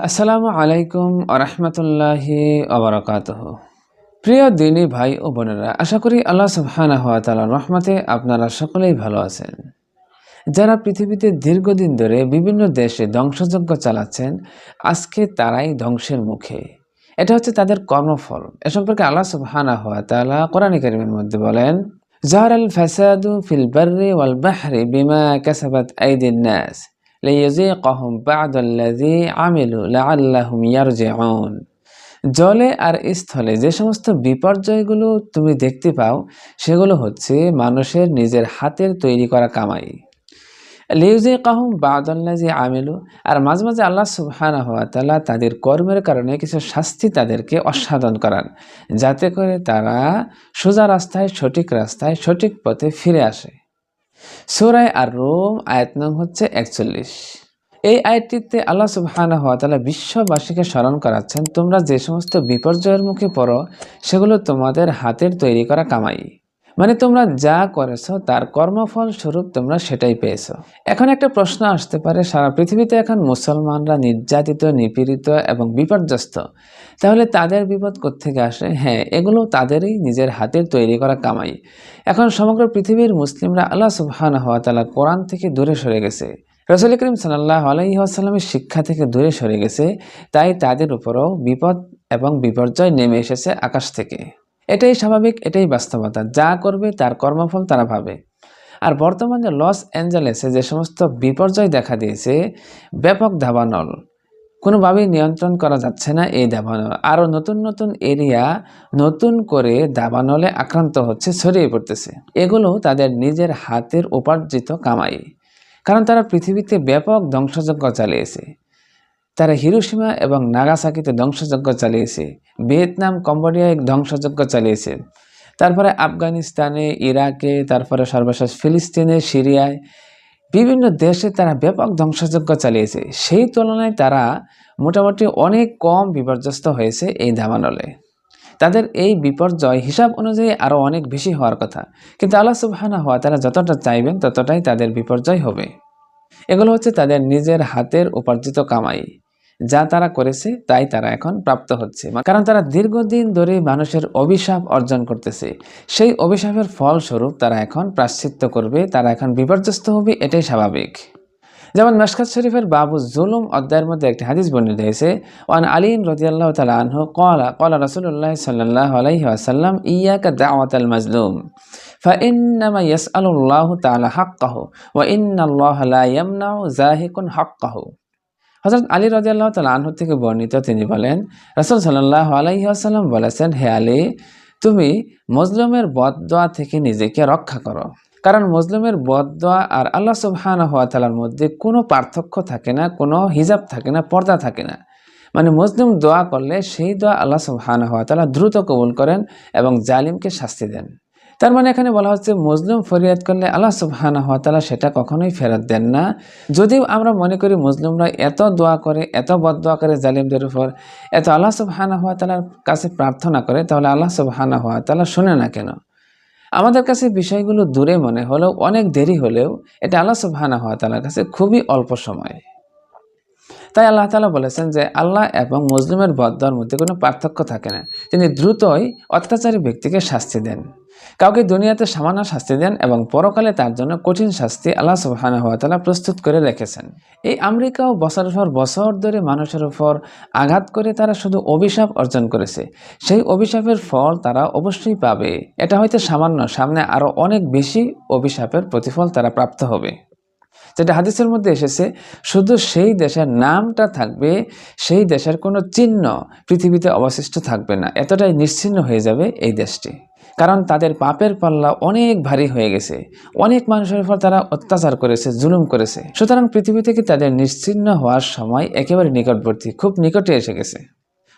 আসসালামু আলাইকুম আরহামতুল্লাহি আবরাকাতহ প্রিয় দিনী ভাই ও বোনেরা, আশা করি আল্লাহ সুবহানাহু ওয়া তাআলার রহমতে আপনারা সকলেই ভালো আছেন। যারা পৃথিবীতে দীর্ঘদিন ধরে বিভিন্ন দেশে ধ্বংসযজ্ঞ চালাচ্ছেন, আজকে তারাই ধ্বংসের মুখে। এটা হচ্ছে তাদের কর্মফল। এ সম্পর্কে আল্লাহ সুবহানাহু ওয়া তাআলা কোরআন মধ্যে বলেন জাহার আল في البر والبحر بما كسبت أيدي الناس ليزيقهم بعض الذي عملوا لعلهم يرجعون. জলে আর স্থলে যে সমস্ত বিপর্যয়গুলো তুমি দেখতে পাও, সেগুলো হচ্ছে মানুষের নিজের হাতের তৈরি করা কামাই। লিউজে কাহুম বাদল্লাজি আমিলু। আর মাঝে মাঝে আল্লাহ সুবহানা হওয়া তালা তাদের কর্মের কারণে কিছু শাস্তি তাদেরকে অসাধন করান, যাতে করে তারা সোজা রাস্তায়, সঠিক রাস্তায়, সঠিক পথে ফিরে আসে। সুরায় আর রোম আয়াত নং হচ্ছে একচল্লিশ। এই আয়াতটিতে আল্লাহ সুবহানা হওয়া তালা বিশ্ববাসীকে স্মরণ করাচ্ছেন, তোমরা যে সমস্ত বিপর্যয়ের মুখে পড়ো, সেগুলো তোমাদের হাতের তৈরি করা কামাই। মানে তোমরা যা করেছ, তার কর্মফল স্বরূপ তোমরা সেটাই পেয়েছ। এখন একটা প্রশ্ন আসতে পারে, সারা পৃথিবীতে এখন মুসলমানরা নির্যাতিত, নিপীড়িত এবং বিপর্যস্ত। তাহলে তাদের বিপদ কোত্থেকে আসে? হ্যাঁ এগুলো তাদেরই নিজের হাতের তৈরি করা কামাই। এখন সমগ্র পৃথিবীর মুসলিমরা আল্লাহ সুবহান হওয়া তালা কোরআন থেকে দূরে সরে গেছে। রসুল করিম সাল্লাহ আলাইসাল্লামের শিক্ষা থেকে দূরে সরে গেছে, তাই তাদের উপরও বিপদ এবং বিপর্যয় নেমে এসেছে আকাশ থেকে। এটাই স্বাভাবিক, এটাই বাস্তবতা। যা করবে তার কর্মফল তারা পাবে আর বর্তমানে লস অ্যাঞ্জেলেসে যে সমস্ত বিপর্যয় দেখা দিয়েছে, ব্যাপক দাবানল। কোনোভাবেই নিয়ন্ত্রণ করা যাচ্ছে না এই দাবানল। আরও নতুন নতুন এরিয়া নতুন করে দাবানলে আক্রান্ত হচ্ছে, ছড়িয়ে পড়তেছে। এগুলো তাদের নিজের হাতের উপার্জিত কামাই। কারণ তারা পৃথিবীতে ব্যাপক ধ্বংসযজ্ঞ চালিয়েছে। তারা হিরোসীমা এবং নাগাসাকিতে ধ্বংসযজ্ঞ চালিয়েছে। ভিয়েতনাম, কম্বোডিয়ায় ধ্বংসযজ্ঞ চালিয়েছে। তারপরে আফগানিস্তানে, ইরাকে, তারপরে সর্বশেষ ফিলিস্তিনে, সিরিয়ায়, বিভিন্ন দেশে তারা ব্যাপক ধ্বংসযজ্ঞ চালিয়েছে। সেই তুলনায় তারা মোটামুটি অনেক কম বিপর্যস্ত হয়েছে এই দামানলে তাদের এই বিপর্যয় হিসাব অনুযায়ী আরও অনেক বেশি হওয়ার কথা। কিন্তু আল্লাহ সুবহানা হওয়া তারা যতটা চাইবেন ততটাই তাদের বিপর্যয় হবে। এগুলো হচ্ছে তাদের নিজের হাতের উপার্জিত কামাই। যা তারা করেছে তাই তারা এখন প্রাপ্ত হচ্ছে কারণ তারা দীর্ঘদিন ধরে মানুষের অভিশাপ অর্জন করতেছে সেই অভিশাপের ফলস্বরূপ তারা এখন প্রাশ্চিত্য করবে তারা এখন বিপর্যস্ত হবে এটাই স্বাভাবিক যেমন মেশকাত শরীফের বাবু জুলুম অধ্যায়ের মধ্যে একটি হাদিস বর্ণিত হয়েছে ওয়ান আলীন রদিয়াল্লাহ তালা আনহু কলা কলা রসুল্লাহ সাল্লাহ আলাইহি আসাল্লাম ইয়াকা দাওয়াত আল মাজলুম فإنما يسأل الله تعالى حقه وإن الله لا يمنع زاهق حقه হজরত আলী রাজিয়াল্লাহ তাল আনহু থেকে বর্ণিত, তিনি বলেন, রসুল সাল্লাহ আলাইহি আসাল্লাম বলেছেন, হে আলী, তুমি মজলুমের বদদোয়া থেকে নিজেকে রক্ষা করো। কারণ মজলুমের বদদোয়া আর আল্লাহ সুবহান হওয়া তালার মধ্যে কোনো পার্থক্য থাকে না, কোনো হিজাব থাকে না, পর্দা থাকে না। মানে মজলুম দোয়া করলে সেই দোয়া আল্লাহ সুবহান হওয়া তালা দ্রুত কবুল করেন এবং জালিমকে শাস্তি দেন। তার মানে এখানে বলা হচ্ছে মজলুম ফরিয়াদ করলে আল্লাহ সুবহানা হওয়া তালা সেটা কখনোই ফেরত দেন না। যদিও আমরা মনে করি মুসলিমরা এত দোয়া করে, এত বদ দোয়া করে জালিমদের উপর, এত আল্লাহ সুবহানা হওয়া তালার কাছে প্রার্থনা করে, তাহলে আল্লাহ সুবহানা হওয়া তালা শোনে না কেন? আমাদের কাছে বিষয়গুলো দূরে মনে হলেও, অনেক দেরি হলেও এটা আল্লাহ সুবহানা হওয়া তালার কাছে খুবই অল্প সময়। তাই আল্লাহ তালা বলেছেন যে, আল্লাহ এবং মুসলিমের বদ্দার মধ্যে কোনো পার্থক্য থাকে না। তিনি দ্রুতই অত্যাচারী ব্যক্তিকে শাস্তি দেন। কাউকে দুনিয়াতে সামান্য শাস্তি দেন এবং পরকালে তার জন্য কঠিন শাস্তি আল্লাহ সুবাহানা হওয়া তালা প্রস্তুত করে রেখেছেন। এই আমেরিকাও বছরের পর বছর ধরে মানুষের উপর আঘাত করে তারা শুধু অভিশাপ অর্জন করেছে। সেই অভিশাপের ফল তারা অবশ্যই পাবে। এটা হয়তো সামান্য, সামনে আরও অনেক বেশি অভিশাপের প্রতিফল তারা প্রাপ্ত হবে। যেটা হাদিসের মধ্যে এসেছে, শুধু সেই দেশের নামটা থাকবে, সেই দেশের কোনো চিহ্ন পৃথিবীতে অবশিষ্ট থাকবে না। এতটাই নিশ্চিন্ন হয়ে যাবে এই দেশটি। কারণ তাদের পাপের পাল্লা অনেক ভারী হয়ে গেছে। অনেক মানুষের উপর তারা অত্যাচার করেছে, জুলুম করেছে। সুতরাং পৃথিবী থেকে তাদের নিশ্চিন্ন হওয়ার সময় একেবারে নিকটবর্তী, খুব নিকটে এসে গেছে।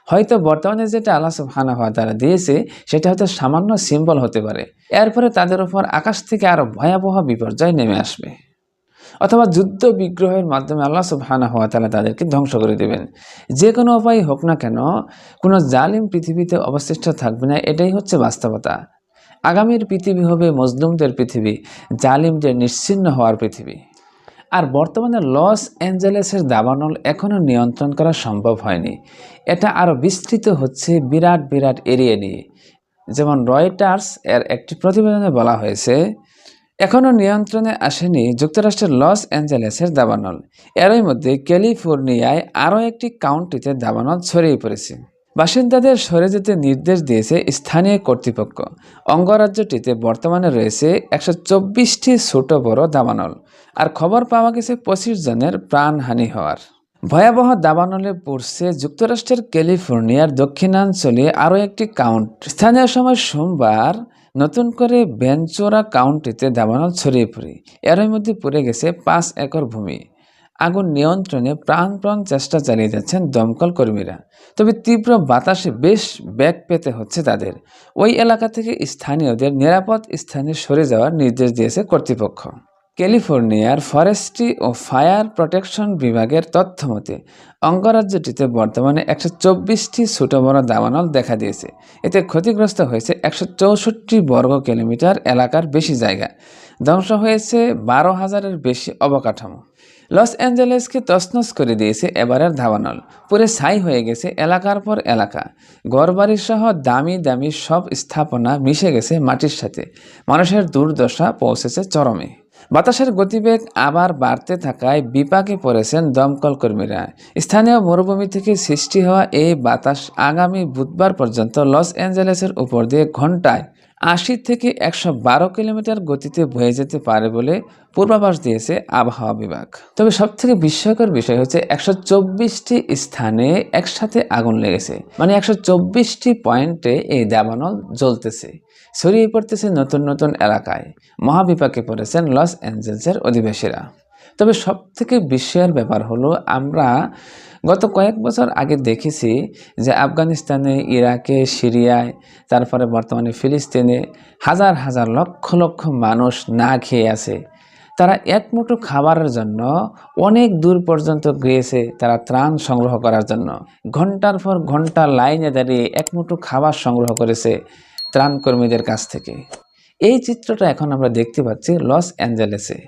হয়তো বর্তমানে যেটা আল্লাহ হানা হওয়া তারা দিয়েছে, সেটা হয়তো সামান্য সিম্বল হতে পারে। এরপরে তাদের উপর আকাশ থেকে আরও ভয়াবহ বিপর্যয় নেমে আসবে। অথবা যুদ্ধ বিগ্রহের মাধ্যমে আল্লাহ সুবহানা হওয়া তালা তাদেরকে ধ্বংস করে দেবেন। যে কোনো উপায় হোক না কেন, কোনো জালিম পৃথিবীতে অবশিষ্ট থাকবে না, এটাই হচ্ছে বাস্তবতা। আগামীর পৃথিবী হবে মজলুমদের পৃথিবী, জালিমদের নিশ্চিন্ন হওয়ার পৃথিবী। আর বর্তমানে লস অ্যাঞ্জেলেসের দাবানল এখনও নিয়ন্ত্রণ করা সম্ভব হয়নি। এটা আরও বিস্তৃত হচ্ছে বিরাট বিরাট এরিয়া নিয়ে। যেমন রয়টার্স এর একটি প্রতিবেদনে বলা হয়েছে এখনও নিয়ন্ত্রণে আসেনি যুক্তরাষ্ট্রের লস অ্যাঞ্জেলেসের দাবানল। এরই মধ্যে ক্যালিফোর্নিয়ায় আরও একটি কাউন্টিতে দাবানল ছড়িয়ে পড়েছে। বাসিন্দাদের সরে যেতে নির্দেশ দিয়েছে স্থানীয় কর্তৃপক্ষ। অঙ্গরাজ্যটিতে বর্তমানে রয়েছে একশো চব্বিশটি ছোট বড় দাবানল। আর খবর পাওয়া গেছে পঁচিশ জনের প্রাণহানি হওয়ার। ভয়াবহ দাবানলে পড়ছে যুক্তরাষ্ট্রের ক্যালিফোর্নিয়ার দক্ষিণাঞ্চলে আরও একটি কাউন্ট। স্থানীয় সময় সোমবার নতুন করে বেঞ্চোরা কাউন্টিতে দাবানল ছড়িয়ে পড়ে। এরই মধ্যে পড়ে গেছে পাঁচ একর ভূমি। আগুন নিয়ন্ত্রণে প্রাণপ্রাণ চেষ্টা চালিয়ে যাচ্ছেন দমকল কর্মীরা। তবে তীব্র বাতাসে বেশ ব্যাগ পেতে হচ্ছে তাদের। ওই এলাকা থেকে স্থানীয়দের নিরাপদ স্থানে সরে যাওয়ার নির্দেশ দিয়েছে কর্তৃপক্ষ। ক্যালিফোর্নিয়ার ফরেস্ট্রি ও ফায়ার প্রোটেকশন বিভাগের তথ্য মতে অঙ্গরাজ্যটিতে বর্তমানে একশো চব্বিশটি ছোট বড় দাবানল দেখা দিয়েছে। এতে ক্ষতিগ্রস্ত হয়েছে একশো চৌষট্টি বর্গ কিলোমিটার এলাকার বেশি জায়গা। ধ্বংস হয়েছে বারো হাজারের বেশি অবকাঠামো। লস অ্যাঞ্জেলেসকে তছনছ করে দিয়েছে এবারের ধাবানল পুরে ছাই হয়ে গেছে এলাকার পর এলাকা। ঘরবাড়ি সহ দামি দামি সব স্থাপনা মিশে গেছে মাটির সাথে। মানুষের দুর্দশা পৌঁছেছে চরমে। বাতাসের গতিবেগ আবার বাড়তে থাকায় বিপাকে পড়েছেন দমকল কর্মীরা। স্থানীয় মরুভূমি থেকে সৃষ্টি হওয়া এই বাতাস আগামী বুধবার পর্যন্ত লস অ্যাঞ্জেলেসের উপর দিয়ে ঘন্টায় আশি থেকে একশো বারো কিলোমিটার গতিতে বয়ে যেতে পারে বলে পূর্বাভাস দিয়েছে আবহাওয়া বিভাগ। তবে সবথেকে বিস্ময়কর বিষয় হচ্ছে একশো চব্বিশটি স্থানে একসাথে আগুন লেগেছে। মানে একশো চব্বিশটি পয়েন্টে এই দাবানল জ্বলতেছে। ছড়িয়ে পড়তেছে নতুন নতুন এলাকায়। মহাবিপাকে পড়েছেন লস অ্যাঞ্জেলসের অধিবাসীরা। তবে সব থেকে বিস্ময়ের ব্যাপার হলো, আমরা গত কয়েক বছর আগে দেখেছি যে আফগানিস্তানে, ইরাকে, সিরিয়ায়, তারপরে বর্তমানে ফিলিস্তিনে হাজার হাজার লক্ষ লক্ষ মানুষ না খেয়ে আছে। তারা এক মুঠো খাবারের জন্য অনেক দূর পর্যন্ত গিয়েছে তারা ত্রাণ সংগ্রহ করার জন্য। ঘণ্টার পর ঘণ্টা লাইনে দাঁড়িয়ে এক মুঠো খাবার সংগ্রহ করেছে ত্রাণকর্মীদের কাছ থেকে। এই চিত্রটা এখন আমরা দেখতে পাচ্ছি লস অ্যাঞ্জেলেসে।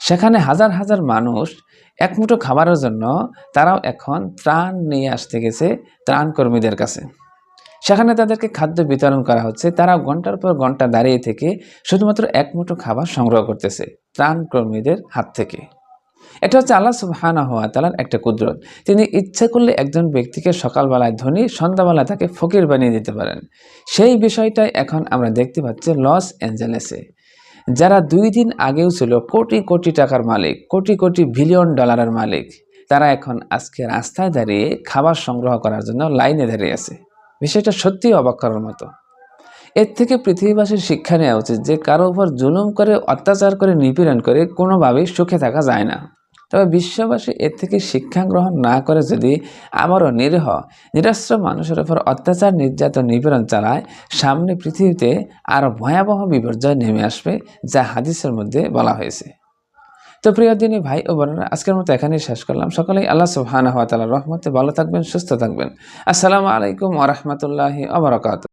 সেখানে হাজার হাজার মানুষ এক মুঠো খাবারের জন্য তারাও এখন ত্রাণ নিয়ে আসতে গেছে ত্রাণ কর্মীদের কাছে। সেখানে তাদেরকে খাদ্য বিতরণ করা হচ্ছে। তারা ঘণ্টার পর ঘণ্টা দাঁড়িয়ে থেকে শুধুমাত্র এক মুঠো খাবার সংগ্রহ করতেছে ত্রাণ কর্মীদের হাত থেকে। এটা হচ্ছে আল্লাহ সুবহানা হওয়া তালার একটা কুদরত। তিনি ইচ্ছে করলে একজন ব্যক্তিকে সকালবেলায় ধনী সন্ধ্যাবেলায় তাকে ফকির বানিয়ে দিতে পারেন। সেই বিষয়টাই এখন আমরা দেখতে পাচ্ছি লস অ্যাঞ্জেলেসে। যারা দুই দিন আগেও ছিল কোটি কোটি টাকার মালিক, কোটি কোটি বিলিয়ন ডলারের মালিক, তারা এখন আজকে রাস্তায় দাঁড়িয়ে খাবার সংগ্রহ করার জন্য লাইনে দাঁড়িয়ে আছে। বিষয়টা সত্যিই অবাক করার মতো। এর থেকে পৃথিবীবাসীর শিক্ষা নেওয়া উচিত যে কারও উপর জুলুম করে, অত্যাচার করে, নিপীড়ন করে কোনোভাবেই সুখে থাকা যায় না। তবে বিশ্ববাসী এর থেকে শিক্ষা গ্রহণ না করে যদি আবারও নিরীহ, নিরস্ত্র মানুষের উপর অত্যাচার, নির্যাতন, নিপীড়ন চালায়, সামনে পৃথিবীতে আরও ভয়াবহ বিপর্যয় নেমে আসবে যা হাদিসের মধ্যে বলা হয়েছে। তো প্রিয় দিনী ভাই ও বোনেরা, আজকের মতো এখানেই শেষ করলাম। সকলেই আল্লাহ সুবহানাহু ওয়া তাআলার রহমতে ভালো থাকবেন, সুস্থ থাকবেন। আসসালামু আলাইকুম ওয়া রাহমাতুল্লাহি